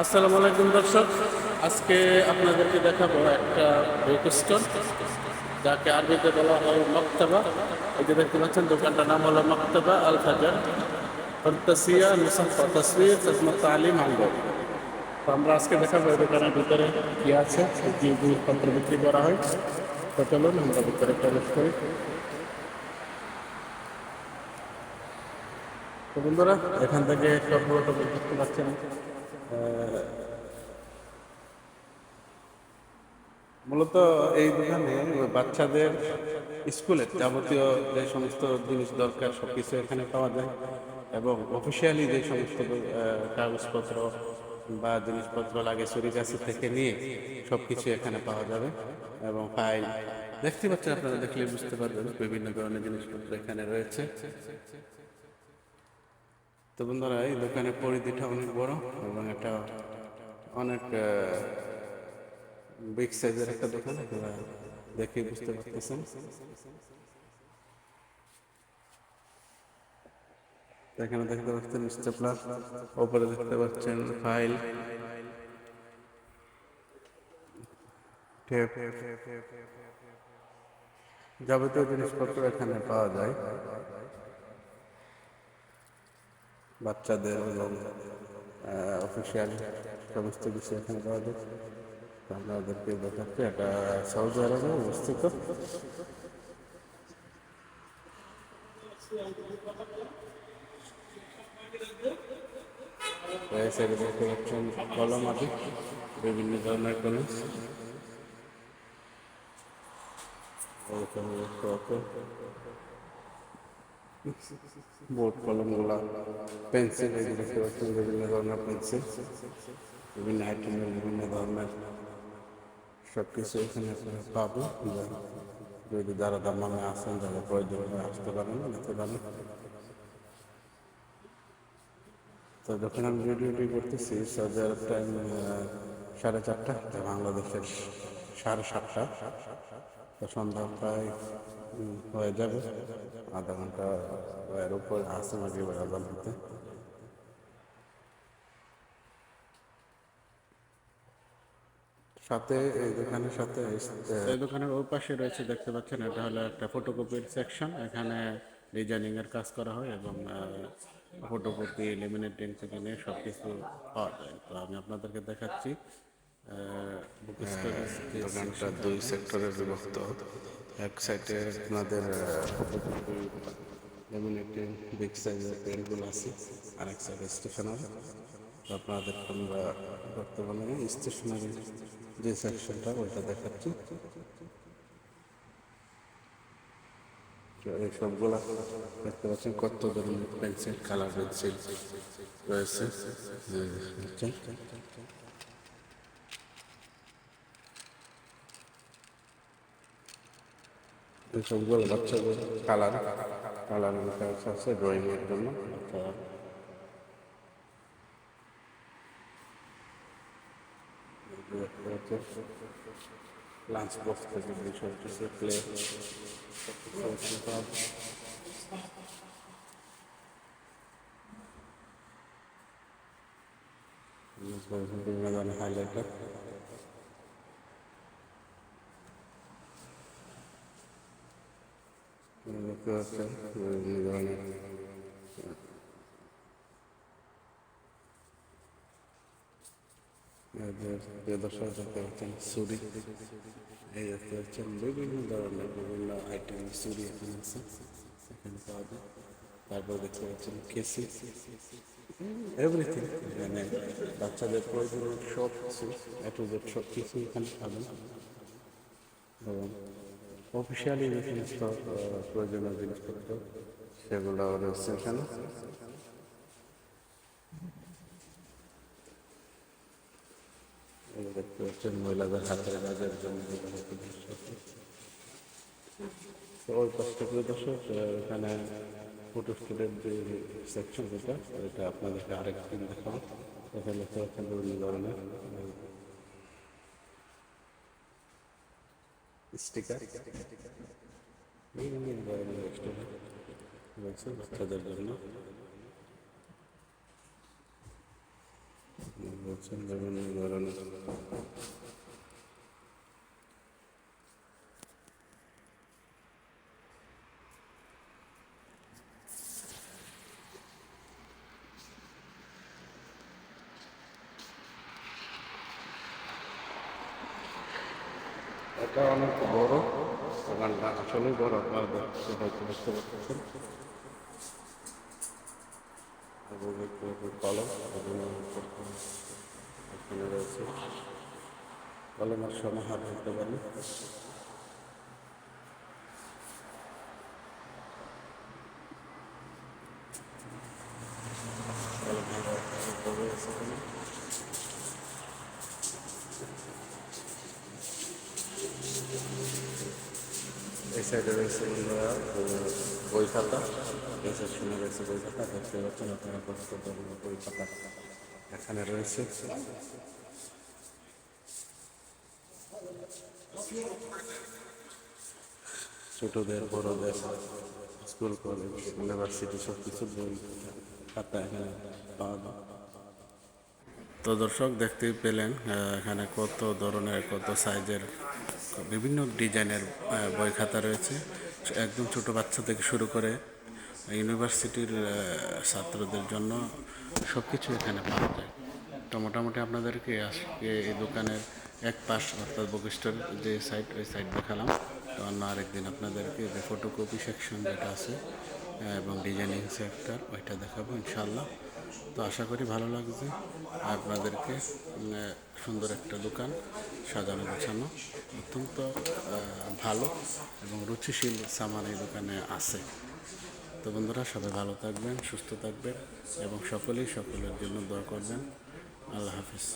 আসসালামু আলাইকুম দর্শক, আজকে আপনাদেরকে দেখাবো একটা বুক স্টল যাকে আরবিতে বলা হয় মক্তবা। এই যে দেখতে পাচ্ছেন, দোকানটার নাম হলো মক্তবা আল ফাজার। ফন্তাসিয়া মুসাফা তসবির তসমত তালিম আঙ্গর তো আমরা আজকে দেখাবো এই দোকানের ভিতরে কি আছে জিনিসপত্র বিক্রি করা হয়। তো চলুন, আমরা ভিতরে প্রবেশ করি। বন্ধুরা, এখান থেকে সবগুলো দেখতে মূলত এই দোকানে বাচ্চাদের স্কুলের যাবতীয় যে সমস্ত জিনিস দরকার সব কিছু এখানে পাওয়া যায় এবং অফিসিয়ালি যে সমস্ত কাগজপত্র বা জিনিসপত্র লাগে চুরি কাছে থেকে নিয়ে সব কিছু এখানে পাওয়া যাবে এবং ফাইল দেখতে পাচ্ছেন আপনারা দেখলে বুঝতে পারবেন বিভিন্ন ধরনের জিনিসপত্র এখানে রয়েছে। তো বন্ধুরা, এই দোকানের পরিধিটা অনেক বড় এবং এটা অনেক বিগ সাইজের একটা দোকান, আপনারা দেখে বুঝতে পারতেছেন। এখানে দেখতে পাচ্ছেন স্টেপলার ওপরে দেখতে পাচ্ছেন ফাইল যাবতীয় জিনিসপত্র এখানে পাওয়া যায়। বাচ্চাদের এবং অফিসিয়াল সমস্ত কিছু এখানে পাওয়া যায়। আমরা ওদেরকে দেখাচ্ছি। এটা সৌদি আরবে অবস্থিত। সাইডে দেখতে পাচ্ছেন কলম আছে। বিভিন্ন ধরনের এখানে দেখতে পাচ্ছেন বোর্ড কলমগুলা, পেন্সিল এগুলো দেখতে পাচ্ছেন বিভিন্ন ধরনের পেন্সিল, বিভিন্ন আইটেমের বিভিন্ন ধরনের সব কিছু এখানে আপনারা পাবো। যদি যারা দামামে আসেন, যারা প্রয়োজন আসতে পারেন, নিতে পারেন। তো যখন আমি ভিডিওটি করতেছি সৌদির টাইম সাড়ে চারটা বাংলাদেশের সাড়ে সাতটা। সন্ধ্যা প্রায় হয়ে যাবে। আধা ঘণ্টা এর উপর আসে মাঝে আদান হতে সাথে এই দোকানের সাথে এই দোকানের ওই পাশে রয়েছে, দেখতে পাচ্ছেন, এটা হলো একটা ফটোকপির সেকশন এখানে ডিজাইনিং এর কাজ করা হয় এবং ফটোকপি লেমিনেটিং থেকে নিয়ে সব কিছু পাওয়া যায়। তো আমি আপনাদেরকে দেখাচ্ছি। দোকানটা দুই সেক্টরে বিভক্ত। এক সাইডে আপনাদের ফটোকপি লেমিনেটিং বিগ সাইজের পেনগুলো আছে আর এক সাইডে স্টেশনারি আপনাদের আমরা বর্তমানে স্টেশনারি যে সেকশনটা ওইটা দেখাচ্ছি। এই সবগুলা দেখতে পাচ্ছেন কত ধরনের পেন্সিল কালার পেন্সিল রয়েছে এই দেখছেন। এই সবগুলো বাচ্চাদের কালার কালার আছে ড্রয়িং এর জন্য বাচ্চারা লাঞ্চ বক্স থেকে বিষয় কিছু প্লে বিভিন্ন ধরনের হাইলাইটার বিভিন্ন ধরনের এই দেখতে পাচ্ছেন, বিভিন্ন ধরনের বিভিন্ন আইটেম ছুরি এখানে আছে, এখানে পাওয়া যায়। তারপর দেখতে পাচ্ছেন কেসি। এভরিথিং এখানে বাচ্চাদের প্রয়োজনীয় সব কিছু জেড সব কিছু এখানে পাবেন। এবং অফিসিয়ালি যে সমস্ত প্রয়োজনীয় জিনিসপত্র সেগুলো রয়েছে এখানে দেখতে মহিলাদের হাতের জন্য দর্শক এখানে ফটো যে সেকশন এটা আপনাদেরকে আরেকদিন দেখাবো এখানে বিভিন্ন ধরনের স্টিকার বিভিন্ন ধরনের স্টিকার রয়েছে বাচ্চাদের জন্য পাচ্ছেন এটা অনেক বড় দোকানটা বড় আপনারা হয়তো বুঝতে পারতেছেন। কলমের সমাহার পারে। কলমের রয়েছে রয়েছে বন্ধুরা বই খাতা সেকশনে রয়েছে বই খাতা দেখতে পাচ্ছেন আপনারা বই খাতা এখানে রয়েছে। ছোটদের, বড়দের, স্কুল, কলেজ, ইউনিভার্সিটি সব কিছু বই খাতা এখানে পাওয়া যায়। তো দর্শক দেখতেই পেলেন এখানে কত ধরনের, কত সাইজের, বিভিন্ন ডিজাইনের বই খাতা রয়েছে। একদম ছোট বাচ্চা থেকে শুরু করে ইউনিভার্সিটির ছাত্রদের জন্য সব কিছু এখানে পাওয়া যায়। তো মোটামুটি আপনাদেরকে আজকে এই দোকানের এক পাশ, অর্থাৎ বকিস্টার যে সাইড ওই সাইড দেখালাম। তো অন্য আরেকদিন আপনাদেরকে যে ফটোকপি সেকশন যেটা আছে এবং ডিজাইনিং সেক্টর ওইটা দেখাবো ইনশাল্লাহ তো আশা করি ভালো লাগছে। আপনাদেরকে সুন্দর একটা দোকান সাজানো গোছানো। অত্যন্ত ভালো এবং রুচিশীল সামান এই দোকানে আছে। তো বন্ধুরা, সবাই ভালো থাকবেন, সুস্থ থাকবেন এবং সকলেই সকলের জন্য দোয়া করবেন। আল্লাহ হাফিজ।